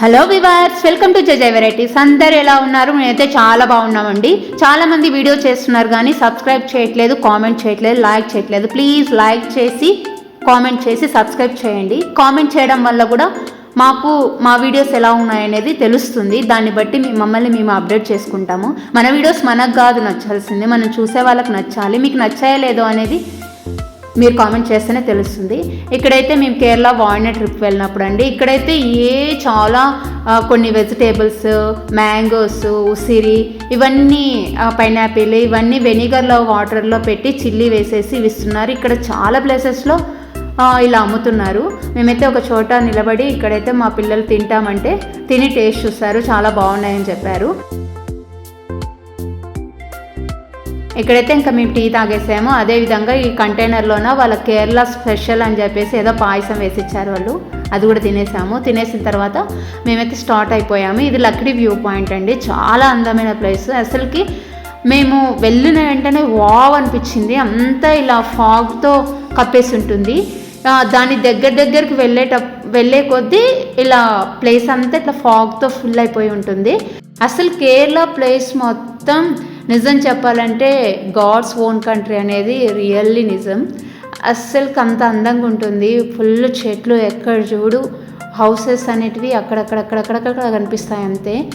Hello viewers welcome to జజయ్ varieties అందరు ఎలా ఉన్నారు? మేమైతే చాలా బాగున్నామండి. చాలా మంది వీడియో చేస్తున్నారు కానీ సబ్స్క్రైబ్ చేయట్లేదు కామెంట్ చేయట్లేదు లైక్ చేయట్లేదు. ప్లీజ్ లైక్ చేసి కామెంట్ చేసి సబ్స్క్రైబ్ చేయండి. కామెంట్ చేయడం వల్ల కూడా మాకు మా వీడియోస్ ఎలా ఉన్నాయనేది తెలుస్తుంది. దాన్ని బట్టి మేము మమ్మల్ని మేము అప్డేట్ చేసుకుంటాము. మన వీడియోస్ మనకు కాదు నచ్చాల్సింది. మనం చూసే వాళ్ళకి నచ్చాలి. మీకు నచ్చాయో లేదో అనేది మీరు కామెంట్ చేస్తేనే తెలుస్తుంది. ఇక్కడైతే మేము కేరళ వాయిన ట్రిప్ వెళ్ళినప్పుడు అండి ఇక్కడైతే ఏ చాలా కొన్ని వెజిటేబుల్స్ మ్యాంగోస్ ఉసిరి ఇవన్నీ పైనాపిల్ ఇవన్నీ వెనిగర్లో వాటర్లో పెట్టి చిల్లీ వేసేసి ఇస్తున్నారు. ఇక్కడ చాలా ప్లేసెస్లో ఇలా అమ్ముతున్నారు. మేమైతే ఒక చోట నిలబడి ఇక్కడైతే మా పిల్లలు తింటామంటే తిని టేస్ట్ చూస్తారు. చాలా బాగున్నాయని చెప్పారు. ఇక్కడైతే ఇంకా మేము టీ తాగేసాము అదేవిధంగా ఈ కంటైనర్లోన వాళ్ళ కేరళ స్పెషల్ అని చెప్పేసి ఏదో పాయసం వేసి ఇచ్చారు వాళ్ళు. అది కూడా తినేసాము. తినేసిన తర్వాత మేమైతే స్టార్ట్ అయిపోయాము. ఇది లక్డీ వ్యూ పాయింట్ అండి. చాలా అందమైన ప్లేస్. అసలుకి మేము వెళ్ళిన వెంటనే వావ్ అనిపించింది. అంతా ఇలా ఫాగ్తో కప్పేసి ఉంటుంది. దాని దగ్గర దగ్గరికి వెళ్ళేట వెళ్ళే కొద్దీ ఇలా ప్లేస్ అంతా ఇట్లా ఫాగ్తో ఫుల్ అయిపోయి ఉంటుంది. అసలు కేరళ ప్లేస్ మొత్తం నిజం చెప్పాలంటే గాడ్స్ ఓన్ కంట్రీ అనేది రియల్లీ నిజం. అస్సలు అంత అందంగా ఉంటుంది. ఫుల్ చెట్లు ఎక్కడ చూడు హౌసెస్ అనేటివి అక్కడక్కడక్కడక్కడక్కడ కనిపిస్తాయి అంతే.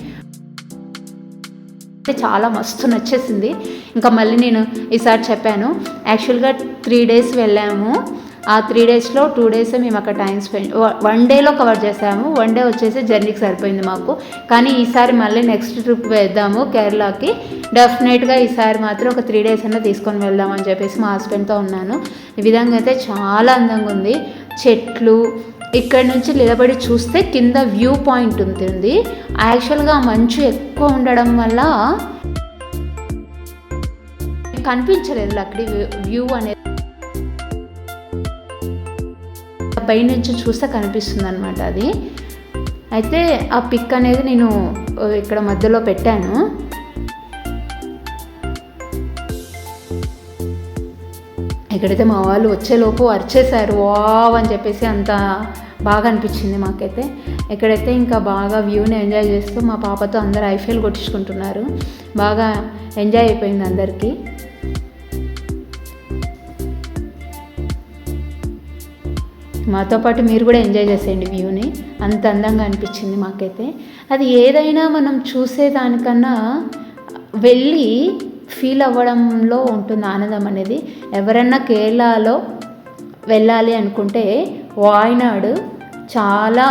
అంటే చాలా మస్తు నచ్చేసింది. ఇంకా మళ్ళీ నేను ఈసారి చెప్పాను. యాక్చువల్గా త్రీ డేస్ వెళ్ళాము. ఆ త్రీ డేస్లో టూ డేస్ మేము అక్కడ టైం స్పెండ్ వన్ డేలో కవర్ చేసాము. వన్ డే వచ్చేసి జర్నీకి సరిపోయింది మాకు. కానీ ఈసారి మళ్ళీ నెక్స్ట్ ట్రిప్ వేద్దాము కేరళకి. డెఫినెట్గా ఈసారి మాత్రం ఒక త్రీ డేస్ అయినా తీసుకొని వెళ్దామని చెప్పేసి మా హస్బెండ్తో ఉన్నాను. ఈ విధంగా అయితే చాలా అందంగా ఉంది. చెట్లు ఇక్కడ నుంచి నిలబడి చూస్తే కింద వ్యూ పాయింట్ ఉంటుంది. యాక్చువల్గా మంచు ఎక్కువ ఉండడం వల్ల కనిపించలేదు అక్కడి వ్యూ అనేది. పైనుంచి చూస్తే కనిపిస్తుంది అనమాట అది. అయితే ఆ పిక్ అనేది నేను ఇక్కడ మధ్యలో పెట్టాను. ఇక్కడైతే మా వాళ్ళు వచ్చేలోపు అరిచేశారు వావ్ అని చెప్పేసి అంత బాగా అనిపించింది మాకైతే. ఎక్కడైతే ఇంకా బాగా వ్యూని ఎంజాయ్ చేస్తూ మా పాపతో అందరు ఐఫీఎల్ కొట్టించుకుంటున్నారు బాగా ఎంజాయ్ అయిపోయింది అందరికీ. మాతో పాటు మీరు కూడా ఎంజాయ్ చేసేయండి వ్యూని. అంత అందంగా అనిపించింది మాకైతే. అది ఏదైనా మనం చూసేదానికన్నా వెళ్ళి ఫీల్ అవ్వడంలో ఉంటుంది ఆనందం అనేది. ఎవరన్నా కేరళలో వెళ్ళాలి అనుకుంటే వాయినాడు చాలా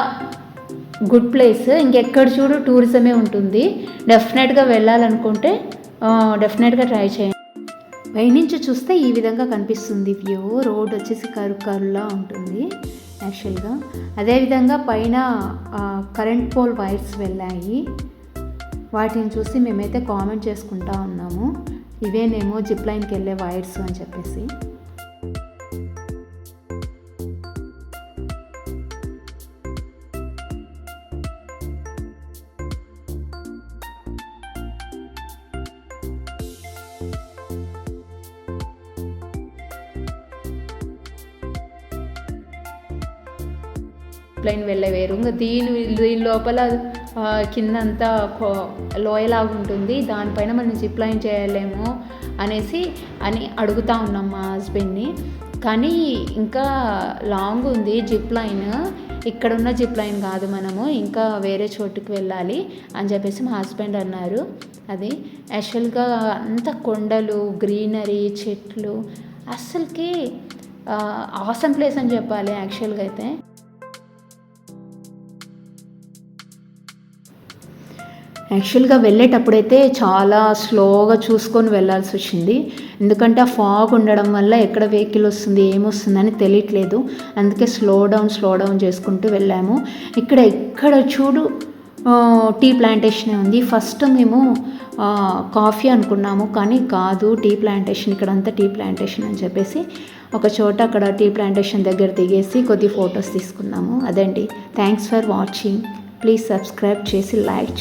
గుడ్ ప్లేస్ ఇంకెక్కడ చూడు టూరిజమే ఉంటుంది. డెఫినెట్గా వెళ్ళాలనుకుంటే డెఫినెట్గా ట్రై చేయండి. పైనుంచి చూస్తే ఈ విధంగా కనిపిస్తుంది. వ్యూ రోడ్ వచ్చేసి కరు కరులా ఉంటుంది యాక్చువల్గా. అదేవిధంగా పైన కరెంట్ పోల్ వైర్స్ వెళ్ళాయి. వాటిని చూసి మేమైతే కామెంట్ చేసుకుంటా ఉన్నాము. ఇవేనేమో జిప్ లైన్కి వెళ్ళే వైర్స్ అని చెప్పేసి. ప్లైన్ వెళ్ళే వేరు ఇంకా దీని దీని లోపల కింద కిందంతా లోయలాగా ఉంటుంది. దానిపైన మనం జిప్ లైన్ చేయలేము అనేసి అని అడుగుతా ఉన్నాం మా హస్బెండ్ని. కానీ ఇంకా లాంగ్ ఉంది జిప్ లైన్. ఇక్కడ ఉన్న జిప్ లైన్ కాదు మనము. ఇంకా వేరే చోటుకి వెళ్ళాలి అని చెప్పేసి మా హస్బెండ్ అన్నారు. అది యాక్చువల్గా అంత కొండలు గ్రీనరీ చెట్లు అస్సలకి ఆసం ప్లేస్ అని చెప్పాలి యాక్చువల్గా అయితే. యాక్చువల్గా వెళ్ళేటప్పుడైతే చాలా స్లోగా చూసుకొని వెళ్ళాల్సి వచ్చింది. ఎందుకంటే ఆ ఫాగ్ ఉండడం వల్ల ఎక్కడ వెహికల్ వస్తుంది ఏమొస్తుందని తెలియట్లేదు. అందుకే స్లో డౌన్ స్లో డౌన్ చేసుకుంటూ వెళ్ళాము. ఇక్కడ ఎక్కడ చూడు టీ ప్లాంటేషన్ ఉంది. ఫస్ట్ మేము కాఫీ అనుకున్నాము. కానీ కాదు టీ ప్లాంటేషన్ ఇక్కడంతా టీ ప్లాంటేషన్ అని చెప్పేసి ఒక చోట అక్కడ టీ ప్లాంటేషన్ దగ్గర దిగేసి కొద్ది ఫొటోస్ తీసుకున్నాము. అదండి. Thanks for watching. Please subscribe చేసి లైక్